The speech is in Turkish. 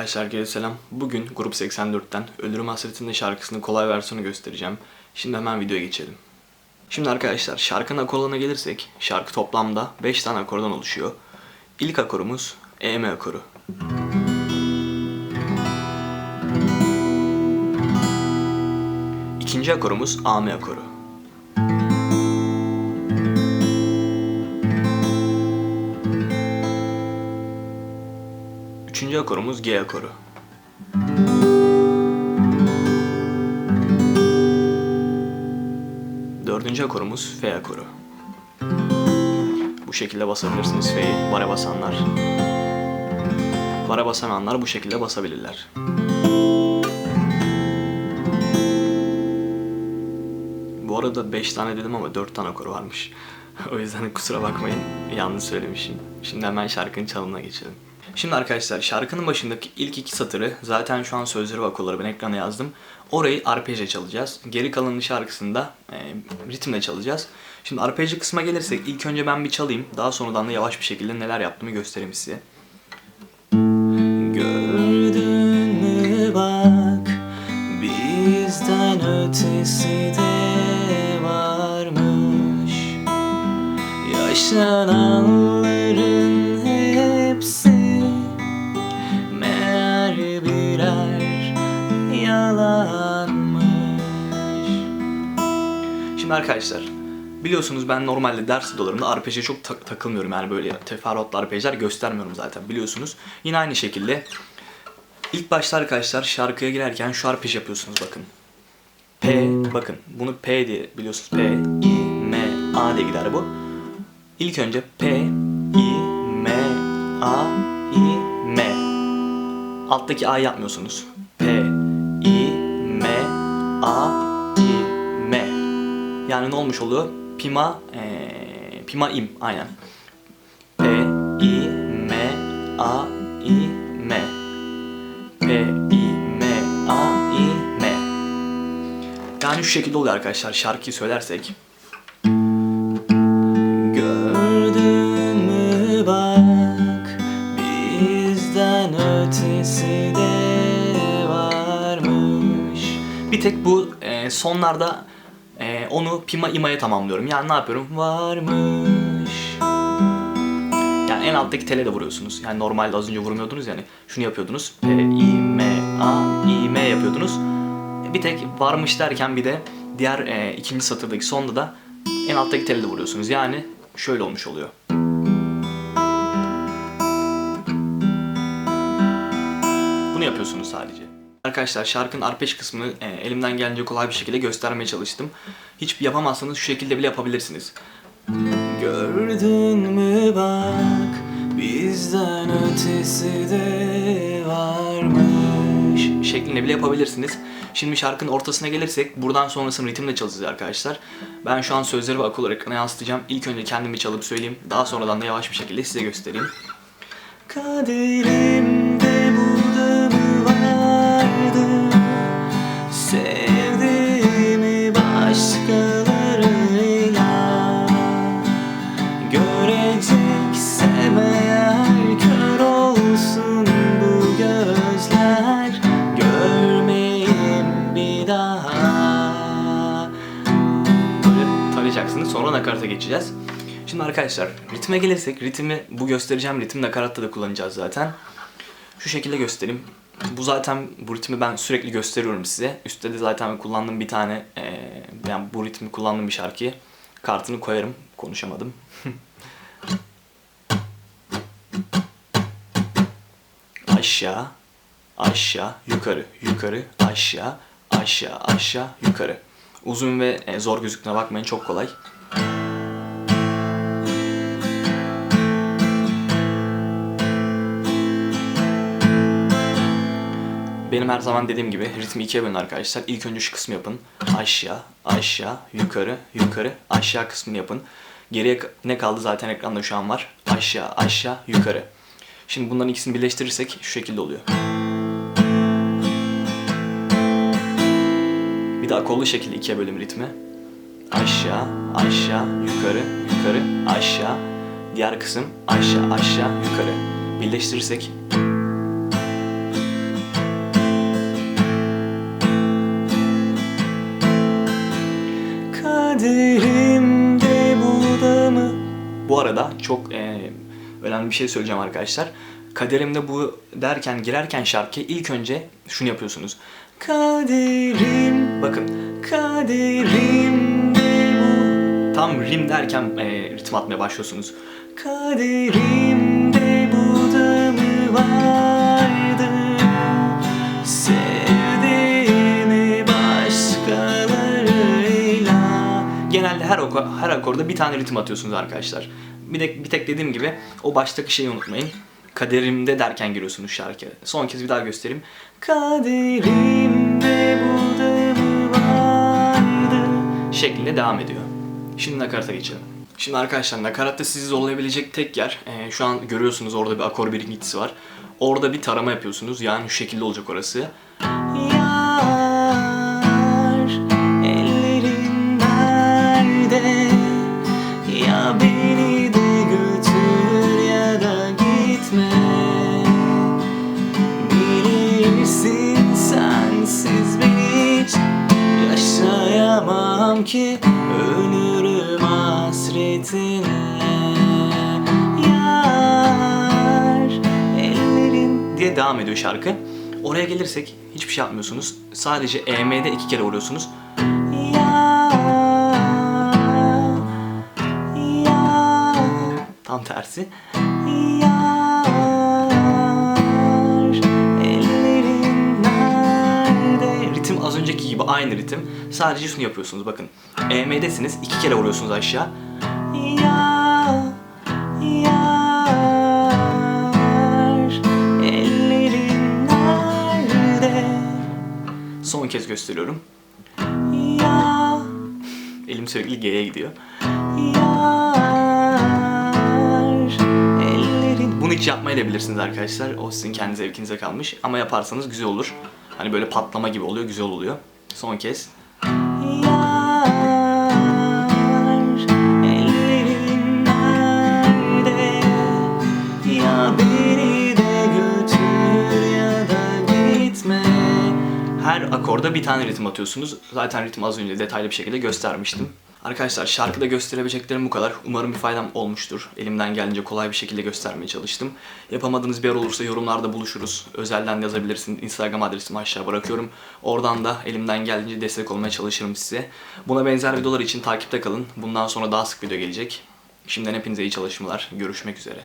Arkadaşlar herkese selam. Bugün Grup 84'ten Ölürüm Hasretinde şarkısının kolay versiyonu göstereceğim. Şimdi hemen videoya geçelim. Şimdi arkadaşlar şarkının akorlarına gelirsek şarkı toplamda 5 tane akordan oluşuyor. İlk akorumuz EM akoru. İkinci akorumuz AM akoru. Üçüncü akorumuz G akoru. Dördüncü akorumuz F akoru. Bu şekilde basabilirsiniz F'yi. Bara basanlar. Bara basamayanlar bu şekilde basabilirler. Bu arada 5 tane dedim ama 4 tane akoru varmış. o yüzden kusura bakmayın yanlış söylemişim. Şimdi hemen şarkının çalımına geçelim. Şimdi arkadaşlar şarkının başındaki ilk iki satırı zaten şu an sözleri ve ben ekrana yazdım. Orayı arpejle çalacağız. Geri kalanın şarkısında e, ritimle çalacağız. Şimdi arpejli kısma gelirsek ilk önce ben bir çalayım. Daha sonradan da yavaş bir şekilde neler yaptığımı göstereyim size. Gördün mü bak bizden ötesi de varmış Yaşananların Şimdi arkadaşlar biliyorsunuz ben normalde ders odalarımda arpeje çok tak- takılmıyorum yani böyle teferruatlı arpejler göstermiyorum zaten biliyorsunuz. Yine aynı şekilde ilk başta arkadaşlar şarkıya girerken şu arpej yapıyorsunuz bakın. P bakın bunu P diye biliyorsunuz P, I, M, A diye gider bu. İlk önce P, I, M, A, I, M. Alttaki A yapmıyorsunuz. Yani ne olmuş oluyor? Pima, eee, Pima im aynen. P, I, M, A, I, M. P, I, M, A, I, M. Yani şu şekilde oluyor arkadaşlar şarkıyı söylersek. De varmış. Bir tek bu e, sonlarda e, onu pima imaya tamamlıyorum. Yani ne yapıyorum? Varmış. Yani en alttaki tele de vuruyorsunuz. Yani normalde az önce vurmuyordunuz yani. Şunu yapıyordunuz. P, I, M, A, I, M yapıyordunuz. Bir tek varmış derken bir de diğer e, ikinci satırdaki sonda da en alttaki tele de vuruyorsunuz. Yani şöyle olmuş oluyor. Bunu yapıyorsunuz sadece. Arkadaşlar şarkının arpej kısmını e, elimden gelince kolay bir şekilde göstermeye çalıştım. Hiç yapamazsanız şu şekilde bile yapabilirsiniz. Gördün mü bak bizden ötesi de varmış şeklinde bile yapabilirsiniz. Şimdi şarkının ortasına gelirsek buradan sonrasını ritimle çalacağız arkadaşlar. Ben şu an sözleri ve akılları ekrana yansıtacağım. İlk önce kendimi çalıp söyleyeyim. Daha sonradan da yavaş bir şekilde size göstereyim. Mı vardı başkalarıyla Göreceksem eğer kör olsun bu gözler Görmeyeyim bir daha Böyle tarayacaksınız sonra nakarata geçeceğiz. Şimdi arkadaşlar ritme gelirsek ritmi bu göstereceğim ritim nakaratta da kullanacağız zaten. Şu şekilde göstereyim. Bu zaten bu ritmi ben sürekli gösteriyorum size. Üstte de zaten kullandığım bir tane eee, yani bu ritmi kullandığım bir şarkıyı kartını koyarım. Konuşamadım. aşağı, aşağı, yukarı, yukarı, aşağı, aşağı, aşağı, yukarı. Uzun ve e, zor gözüktüğüne bakmayın çok kolay. Her zaman dediğim gibi ritmi ikiye bölün arkadaşlar. İlk önce şu kısmı yapın. Aşağı, aşağı, yukarı, yukarı, aşağı kısmını yapın. Geriye ne kaldı zaten ekranda şu an var. Aşağı, aşağı, yukarı. Şimdi bunların ikisini birleştirirsek şu şekilde oluyor. Bir daha kollu şekilde ikiye bölüm ritmi. Aşağı, aşağı, yukarı, yukarı, aşağı. Diğer kısım aşağı, aşağı, yukarı. Birleştirirsek Kaderimde bu da mı? Bu arada çok e, önemli bir şey söyleyeceğim arkadaşlar. Kaderimde bu derken girerken şarkıya ilk önce şunu yapıyorsunuz. Kaderim bakın kaderimde bu tam rim derken e, ritim atmaya başlıyorsunuz. Kaderimde bu da mı vardı? Genelde her, her akorda bir tane ritim atıyorsunuz arkadaşlar. Bir, de, bir tek dediğim gibi o baştaki şeyi unutmayın. Kaderimde derken giriyorsunuz şarkıya. Son kez bir daha göstereyim. Kaderimde bu da vardı? Şeklinde devam ediyor. Şimdi nakarata geçelim. Şimdi arkadaşlar nakaratta sizi zorlayabilecek tek yer e, şu an görüyorsunuz orada bir akor birinkisi var. Orada bir tarama yapıyorsunuz. Yani şu şekilde olacak orası. Hasretine. Yar, ellerin diye devam ediyor şarkı. Oraya gelirsek hiçbir şey yapmıyorsunuz. Sadece EM'de iki kere vuruyorsunuz. Ya, ya. Tam tersi. Ritim az önceki gibi aynı ritim. Sadece şunu yapıyorsunuz bakın. EM'desiniz iki kere vuruyorsunuz aşağı. Ya, yar, ellerin nerede? Son kez gösteriyorum. Ya, elim sürekli G'ye gidiyor. Yar, ellerin... Bunu hiç yapmayabilirsiniz arkadaşlar. O sizin kendi zevkinize kalmış. Ama yaparsanız güzel olur. Hani böyle patlama gibi oluyor, güzel oluyor. Son kez. Akorda bir tane ritim atıyorsunuz. Zaten ritim az önce detaylı bir şekilde göstermiştim. Arkadaşlar şarkıda gösterebileceklerim bu kadar. Umarım bir faydam olmuştur. Elimden gelince kolay bir şekilde göstermeye çalıştım. Yapamadığınız bir yer olursa yorumlarda buluşuruz. Özelden yazabilirsin. Instagram adresimi aşağı bırakıyorum. Oradan da elimden geldiğince destek olmaya çalışırım size. Buna benzer videolar için takipte kalın. Bundan sonra daha sık video gelecek. Şimdiden hepinize iyi çalışmalar. Görüşmek üzere.